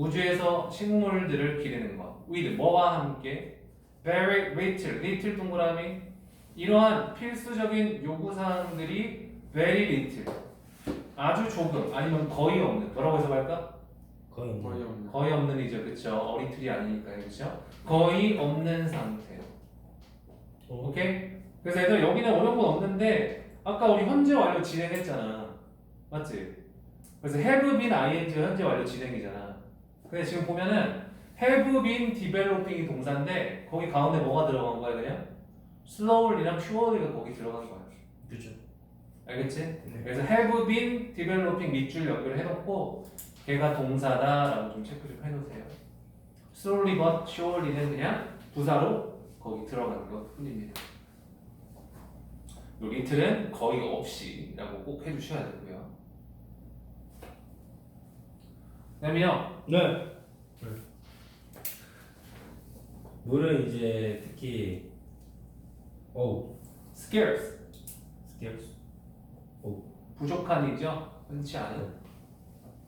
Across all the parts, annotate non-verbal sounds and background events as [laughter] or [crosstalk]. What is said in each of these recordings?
우주에서 식물들을 기르는 것. with 뭐와 함께 very little, little 동그라미 이러한 필수적인 요구 사항들이 very little 아주 조금 아니면 거의 없는 뭐라고 해석할까? 거의 없는. 거의 없는. 거의 없는 이죠, 그렇죠? 어리틀이 아니니까 그렇죠? 거의 없는 상태요. 어? 오케이? 그래서 얘들 여기는 어려운 건 없는데 아까 우리 현재 완료 진행했잖아. 맞지? 그래서 have been ing 현재 완료 진행이잖아. 근데 지금 보면은 have been developing이 동사인데 거기 가운데 뭐가 들어간 거야 그냥? slowly랑 surely가 거기 들어간 거야. 그렇죠. 알겠지? 네. 그래서 have been developing 밑줄 연결 해놓고 걔가 동사다라고 좀 체크 좀 해놓으세요. slowly but surely는 그냥 부사로 거기 들어가는 것 뿐입니다. 요 리틀은 거의 없이라고 꼭 해주셔야 되고요. 그다음에요. 네. 물은 이제 특히 오 scarce 스티어스 부족한이죠. 흔치 않은.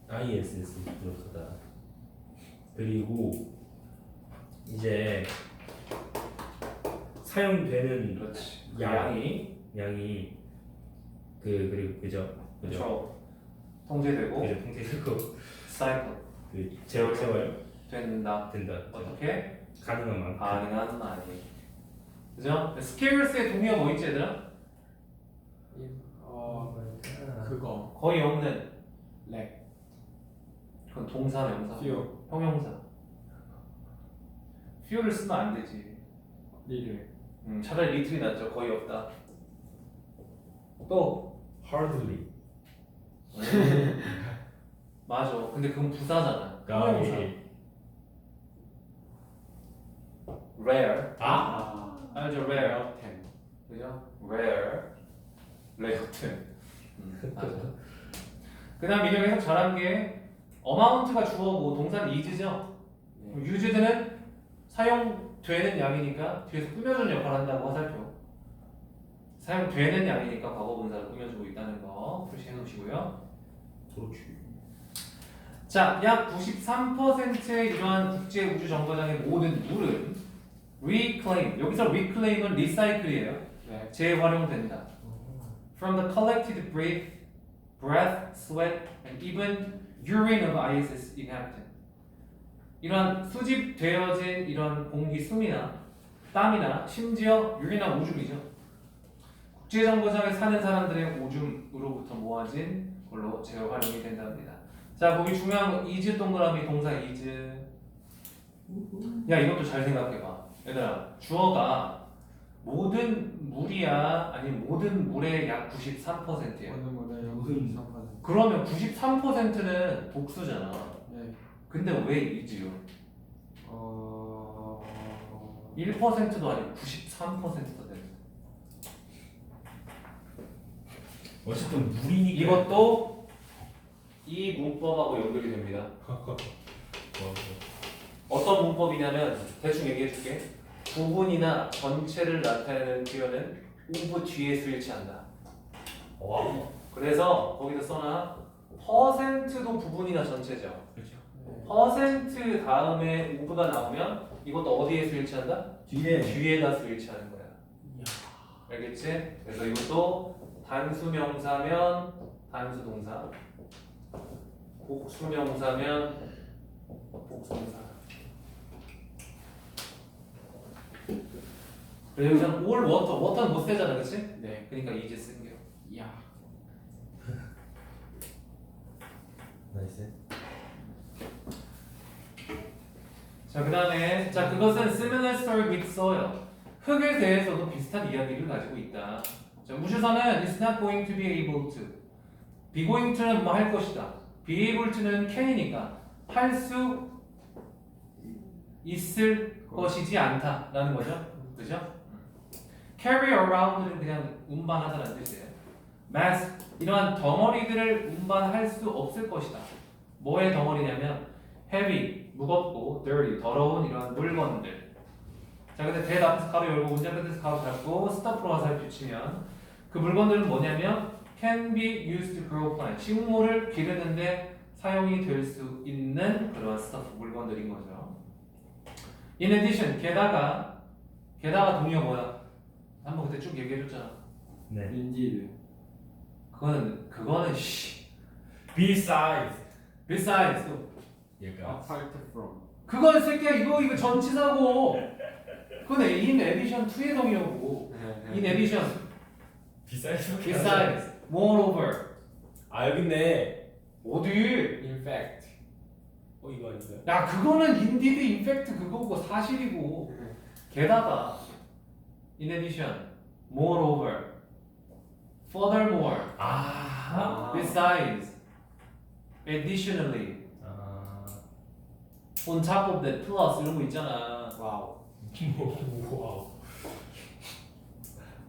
ISS 부족하다. 그리고 이제 사용되는 그렇지. 양. 양이 양이 그 그리고 그죠 그죠 그렇죠. 통제되고 그죠 통제되고 그 재활 재활 된다. 된다. 어떻게? 가능한 만큼. 가능한 말이. 그죠? scarce의 동의어 뭐 있지 얘들아? 어그 그거. 거의 없는 렉. 그건 동사 명사. Few 형용사. Few를 쓰면 안 되지. 리를. 음, 차라리 리틀이 낫죠. 거의 없다. 또 hardly 맞아. 근데 그건 부사잖아. 형용사 가위 rare. 아? 알죠? Rare. 텐 그죠? rare. 레어튼 음, 맞아. 그 다음 민혁이 해석 잘한 게 amount가 주어고 동사는 is죠? 네. used는 사용되는 양이니까 뒤에서 꾸며주는 역할을 한다고 화살표 사용되는 양이니까 과거 분사를 꾸며주고 있다는 거 표시해 놓으시고요. 그렇지 자, 약 93%의 이러한 국제 우주 정거장의 모든 물은 reclaim 여기서 reclaim은 recycle이에요 네. 재활용된다 from the collected breath, breath, sweat, and even urine of ISS inhabitant. 이런 수집되어진 이런 공기 숨이나 땀이나 심지어 유리나 오줌이죠. 국제정거장에 사는 사람들의 오줌으로부터 모아진 걸로 재활용이 된답니다. 자, 거기 중요한 거 이즈 동그라미 동사 이즈. 야, 이것도 잘 생각해봐. 얘들아, 주어가 모든 물이야 아니면 모든 물의 약 93%야. 어느 모델 모든 3%. 그러면 93%는 복수잖아. 네. 근데 왜 이즈요? 어 1%도 아니고 93%가 되는. 어쨌든 물이니까 이것도 이 문법하고 연결이 됩니다. 뭐, 어떤 문법이냐면 대충 얘기해 줄게. 부분이나 전체를 나타내는 표현은 오브 뒤에 스위치한다. 와 그래서 거기다 써놔. 퍼센트도 부분이나 전체죠. 그렇죠 네. 퍼센트 다음에 오브가 나오면 이것도 어디에 스위치한다? 뒤에 뒤에다 스위치하는 거야. 알겠지? 그래서 이것도 단수 명사면 단수 동사, 복수 명사면 복수 동사. 그리고 여기서 all water, water는 못 쓰잖아, 그렇지? 네. 그러니까 이제 쓴 게. 야. [laughs] 나이스 자, 그다음에 자 그것은 similar story with soil. 흙에 대해서도 비슷한 이야기를 가지고 있다. 자, 우주선은 is not going to be able to. Going to는 뭐 할 것이다. able to는 can이니까 할 수 있을 것이지 않다라는 거죠. 그죠? carry around는 그냥 운반하다는 뜻이에요. mass 이러한 덩어리들을 운반할 수 없을 것이다. 뭐의 덩어리냐면 heavy 무겁고 dirty 더러운 이러한 물건들. 자 근데 대답 앞에서 가로 열고 끝에서 가로 닫고 스톱으로 화살표 치면 그 물건들은 뭐냐면 can be used to grow plant 식물을 기르는데 사용이 될 수 있는 그런 스타프 물건들인 거죠. In addition, 게다가 게다가 동의어 뭐야? 한번 그때 쭉 얘기해줬잖아. 네. indeed 그거는 그거는 씨. Besides. Besides, 얘가. apart from 그건 새끼야 이거 이거 전치사고. 그건 in addition to의 동의어고. In addition, Besides. besides, moreover. 아 여기 있네. 어디? in fact 어 이거 아닌가요? 야 그거는 indeed, in fact 그거고 사실이고. 게다가 in addition, moreover, furthermore, 아. besides, additionally, 아. on top of that, plus 이런 거 있잖아. 와우 와우.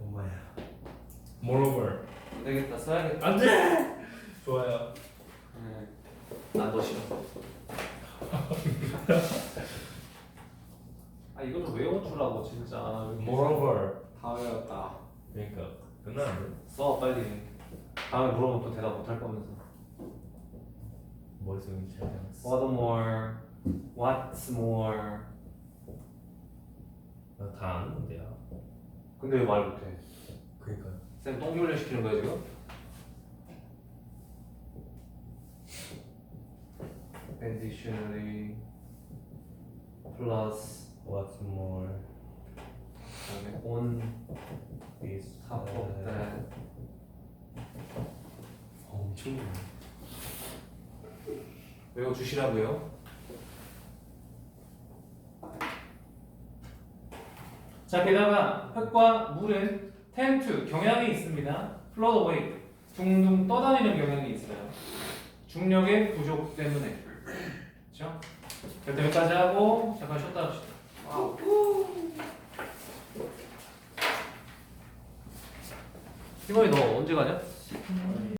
엄마야. Moreover. 안 되겠다 써야겠다. 안돼. 좋아요. 난너 싫어. [laughs] 아 이걸 좀 외워주라고 진짜. Moreover. 다 외웠다 그러니까 끝나는데? 써 빨리. 다음에 물어보면 또 대답 못할 거면서. 머릿속에 잘 나왔어. What more? What's more? 나다 아는 건데요. 근데 왜 말 못해? 그러니까. 쌤 똥교련 시키는 거야 지금? Additionally plus What's more? 그다음에 on Is top of that 엄청. 외워 주시라고요. 자 게다가 흙과 물은 tend to 경향이 있습니다. float away 둥둥 떠다니는 경향이 있어요. 중력의 부족 때문에 그렇죠? 여기까지 하고 잠깐 쉬었다 합시다. 와우 희범이 너 언제 가냐? 음.